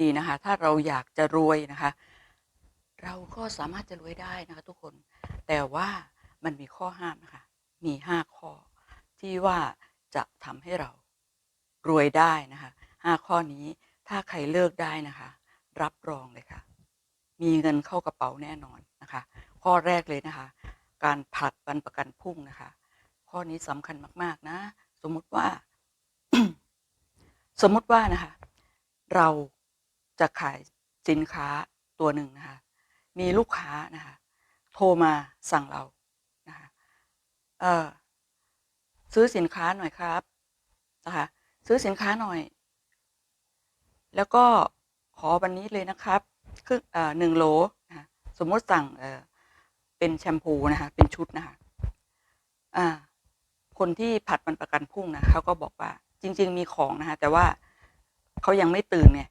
ดีนะคะ ถ้าเราอยากจะรวยนะคะ เราก็สามารถจะรวยได้นะคะ ทุกคน แต่ว่ามันมีข้อห้ามนะคะ มีห้าข้อ ที่ว่าจะทำให้เรารวยได้นะคะห้าข้อนี้ถ้าใครเลิกได้นะคะ รับรองเลยค่ะ มีเงินเข้ากระเป๋าแน่นอนนะคะ ข้อแรกเลยนะคะ การผลัดวันประกันพุ่งนะคะ ข้อนี้สำคัญมาก ๆ นะ สมมุติว่า สมมุติว่านะคะ เรา จะขายสินค้าตัวหนึ่งนะคะ มีลูกค้านะคะ โทรมาสั่งเรานะคะเออซื้อสินค้าหน่อยครับนะคะ ซื้อสินค้าหน่อย แล้วก็ขอวันนี้เลยนะครับครึ่งเอ่อหนึ่งโหลนะะสมมติสั่งเออเป็นแชมพูนะคะเป็นชุดนะคะอ่าคนที่ผัดมันประกันพุ่งนะเขาก็บอกว่า จริง ๆ มีของนะคะแต่ว่าเขายังไม่ตื่นเนี่ย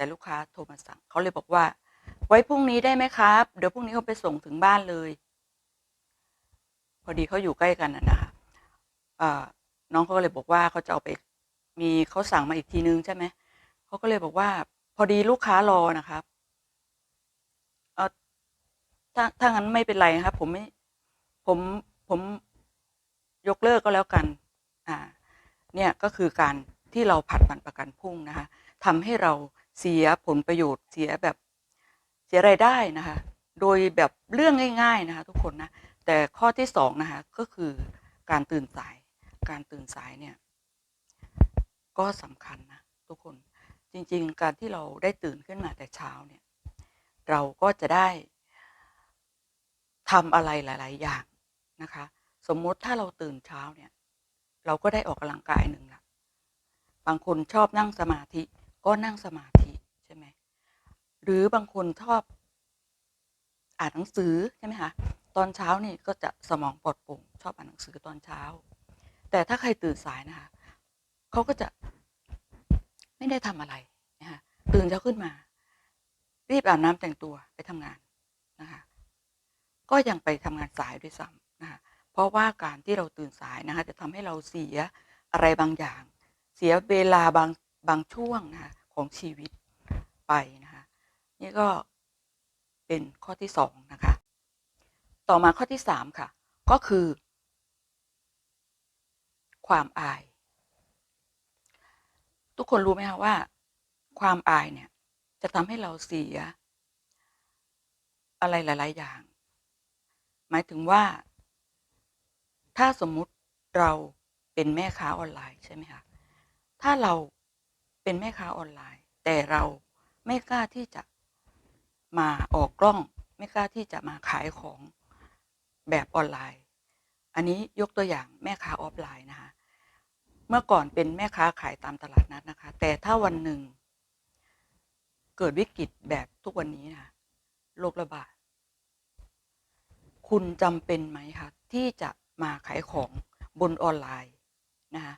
แต่ลูกค้าโทรมาสั่งเขาเลยบอกว่า ไว้พรุ่งนี้ได้ไหมครับ เดี๋ยวพรุ่งนี้เขาไปส่งถึงบ้านเลย พอดีเขาอยู่ใกล้กันนะนะคะอ่าน้องเขาก็เลยบอกว่าเขาจะเอาไปมีเขาสั่งมาอีกทีนึงใช่ไหมเขาก็เลยบอกว่า พอดีลูกค้ารอนะครับเออถ้าถ้างั้นไม่เป็นไรนะครับ ผมไม่ผมผมยกเลิกก็แล้วกัน อ่า เนี่ยก็คือการที่เราผัดวันประกันพรุ่งนะคะทำให้เรา เสียผลประโยชน์เสียแบบเสียรายได้นะคะ โดยแบบเรื่องง่าย ๆนะคะ ทุกคนนะแต่ข้อที่สองนะคะก็คือการตื่นสาย การตื่นสายเนี่ย ก็สำคัญนะทุกคนจริง ๆ การที่เราได้ตื่นขึ้นมาแต่เช้าเนี่ย เราก็จะได้ทำอะไรหลาย ๆ อย่างนะคะ สมมติถ้าเราตื่นเช้าเนี่ย เราก็ได้ออกกำลังกายหนึ่งละบางคนชอบนั่งสมาธิก็นั่งสมาธิ หรือบางคนชอบ อ่านหนังสือใช่ไหมคะตอนเช้านี่ก็จะสมองปลอดโปร่งชอบอ่านหนังสือตอนเช้า แต่ถ้าใครตื่นสายนะคะเขาก็จะไม่ได้ทำอะไรนะคะตื่นเช้าขึ้นมา รีบอาบน้ำแต่งตัวไปทำงานนะคะก็ยังไปทำงานสายด้วยซ้ำนะคะเพราะว่าการที่เราตื่นสายนะคะจะทำให้เราเสียอะไรบางอย่าง เสียเวลาบางบางช่วงนะคะของชีวิตไปนะ นี่ก็เป็นข้อที่สองนะคะ ต่อมาข้อที่สามค่ะ ก็คือ ความอาย ทุกคนรู้ไหมคะว่า ความอายเนี่ย จะทำให้เราเสีย อะไรหลาย ๆ อย่าง หมายถึงว่า ถ้าสมมุติเราเป็นแม่ค้าออนไลน์ใช่ไหมคะถ้าเราเป็นแม่ค้าออนไลน์ แต่เราไม่กล้าที่จะ มาออกกล้องไม่กล้าที่จะมาขายของแบบออนไลน์ อันนี้ยกตัวอย่างแม่ค้าออฟไลน์นะคะเมื่อก่อนเป็นแม่ค้าขายตามตลาดนัดนะคะ แต่ถ้าวันหนึ่ง เกิดวิกฤตแบบทุกวันนี้นะคะโรคระบาดคุณจำเป็นไหมคะที่จะมาขายของบนออนไลน์นะคะ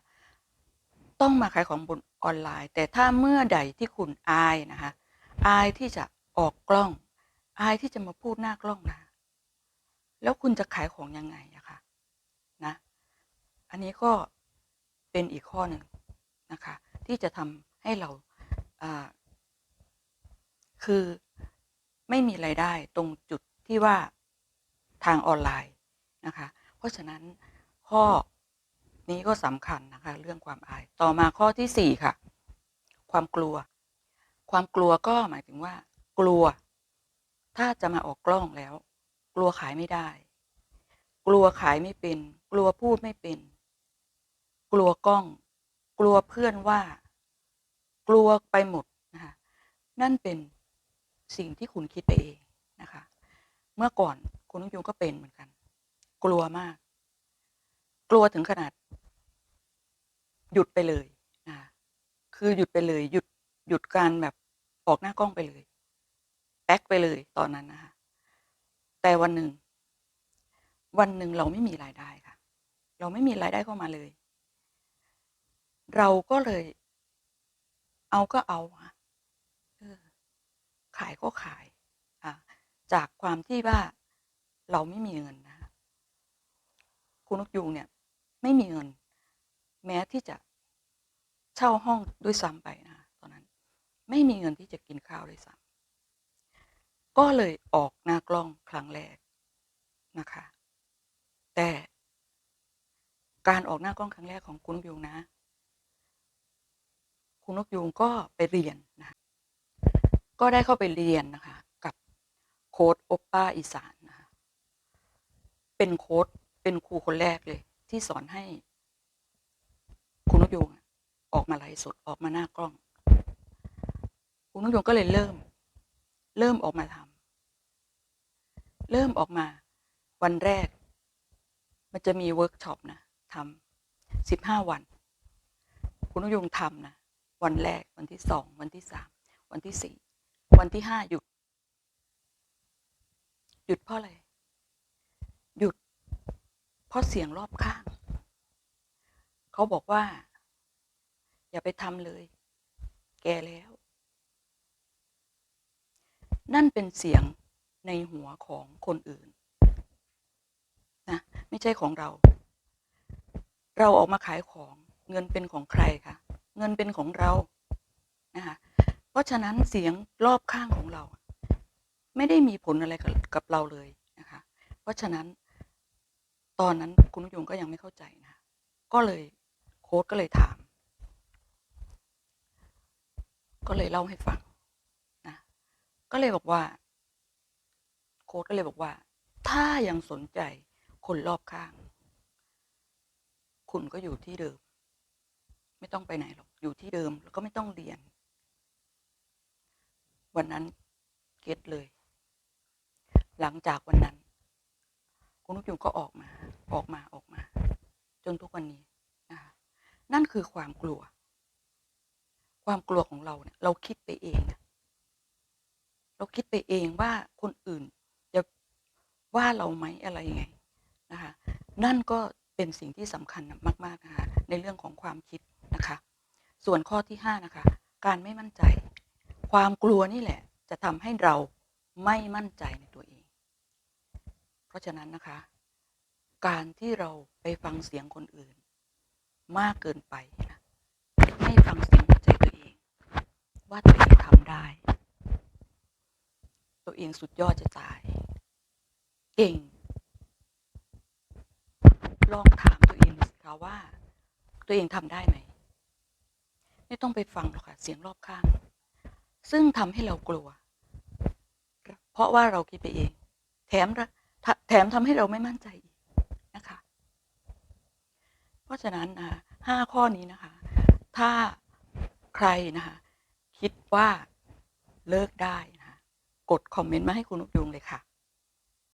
ต้องมาขายของบนออนไลน์ แต่ถ้าเมื่อใดที่คุณอายนะคะอายที่จะ ออกกล้อง อายที่จะมาพูดหน้ากล้องนะ แล้วคุณจะขายของยังไงอะคะนะ อันนี้ก็เป็นอีกข้อหนึ่งนะคะ ที่จะทำให้เราคือไม่มีไรายได้ตรงจุดที่ว่าทางออนไลน์นะคะ เพราะฉะนั้นข้อนี้ก็สำคัญนะคะ เรื่องความอาย ต่อมาข้อที่สี่ค่ะ ความกลัว ความกลัวก็หมายถึงว่า กลัว ถ้าจะมาออกกล้องแล้ว กลัวขายไม่ได้ กลัวขายไม่เป็น กลัวพูดไม่เป็น กลัวกล้อง กลัวเพื่อนว่า กลัวไปหมดนะคะนั่นเป็นสิ่งที่คุณคิดไปเองนะคะ เมื่อก่อนคุณนุ้งยูก็เป็นเหมือนกัน กลัวมาก กลัวถึงขนาด หยุดไปเลยนะคือหยุดไปเลย หยุดหยุดการแบบออกหน้ากล้องไปเลย แบ็กไปเลยตอนนั้นนะคะแต่วันหนึ่ง วันหนึ่งเราไม่มีรายได้ค่ะ เราไม่มีรายได้เข้ามาเลย เราก็เลย เอาก็เอาค่ะขายก็ขายอะจากความที่ว่าเราไม่มีเงินนะคุณนกยูงเนี่ย ไม่มีเงิน แม้ที่จะเช่าห้องด้วยซ้ำไปนะตอนนั้น ไม่มีเงินที่จะกินข้าวเลยซ้ำ ก็เลยออกหน้ากล้องครั้งแรกนะคะ แต่การออกหน้ากล้องครั้งแรกของคุณนกยูงนะ คุณนกยูงก็ไปเรียนนะคะก็ได้เข้าไปเรียนนะคะ กับโค้ดโอปป้าอีสานนะคะเป็นโค้ดเป็นครูคนแรกเลย ที่สอนให้ คุณนกยูงอออกมาไลฟ์สดออกมาหน้ากล้อง คุณนกยูงก็เลยเริ่ม เริ่มออกมาทำเริ่มออกมา วันแรก มันจะมีเวิร์กช็อปนะทำสิบห้าวัน คุณนกยูงทำนะวันแรกวันที่สองวันที่สามวันที่สี่วันที่ห้าหยุด หยุดเพราะอะไร หยุด เพราะเสียงรอบข้าง เขาบอกว่า อย่าไปทำเลย แกแล้ว นั่นเป็นเสียงในหัวของคนอื่นนะไม่ใช่ของเรา เราออกมาขายของเงินเป็นของใครคะเงินเป็นของเรานะคะเพราะฉะนั้นเสียงรอบข้างของเรา ไม่ได้มีผลอะไรกับเราเลยนะคะ เพราะฉะนั้นตอนนั้นคุณยุงก็ยังไม่เข้าใจนะก็เลยโค้ดก็เลยถาม ก็เลยเล่าให้ฟัง ก็เลยบอกว่า โค้ดก็เลยบอกว่า ถ้ายังสนใจคนรอบข้าง คุณก็อยู่ที่เดิม ไม่ต้องไปไหนหรอกอยู่ที่เดิม แล้วก็ไม่ต้องเรียน วันนั้นเก็ตเลย หลังจากวันนั้น คุณนุกยุงก็ออกมา ออกมาออกมา จนทุกวันนี้นะคะนั่นคือความกลัว ความกลัวของเราเนี่ย เราคิดไปเองอะ เราคิดไปเองว่าคนอื่นจะว่าเราไหมอะไรยังไงนะคะนั่นก็เป็นสิ่งที่สำคัญมากๆนะคะในเรื่องของความคิดนะคะ ส่วนข้อที่ห้านะคะการไม่มั่นใจ ความกลัวนี่แหละ จะทำให้เราไม่มั่นใจในตัวเอง เพราะฉะนั้นนะคะ การที่เราไปฟังเสียงคนอื่น มากเกินไปนะให้ฟังเสียงหัวใจตัวเอง ว่าตัวเองทำได้ ตัวเองสุดยอดจะตาย เก่ง ลองถามตัวเองสิคะว่า ตัวเองทำได้ไหม ไม่ต้องไปฟังหรอกค่ะ เสียงรอบข้าง ซึ่งทำให้เรากลัว เพราะว่าเราคิดไปเอง แถมแถมทำให้เราไม่มั่นใจอีกนะคะ เพราะฉะนั้นนะห้าข้อนี้นะคะ ถ้าใครนะคะ คิดว่าเลิกได้นะ ดคอมเมนต์มาให้คุณนุกยุงเลยค่ะ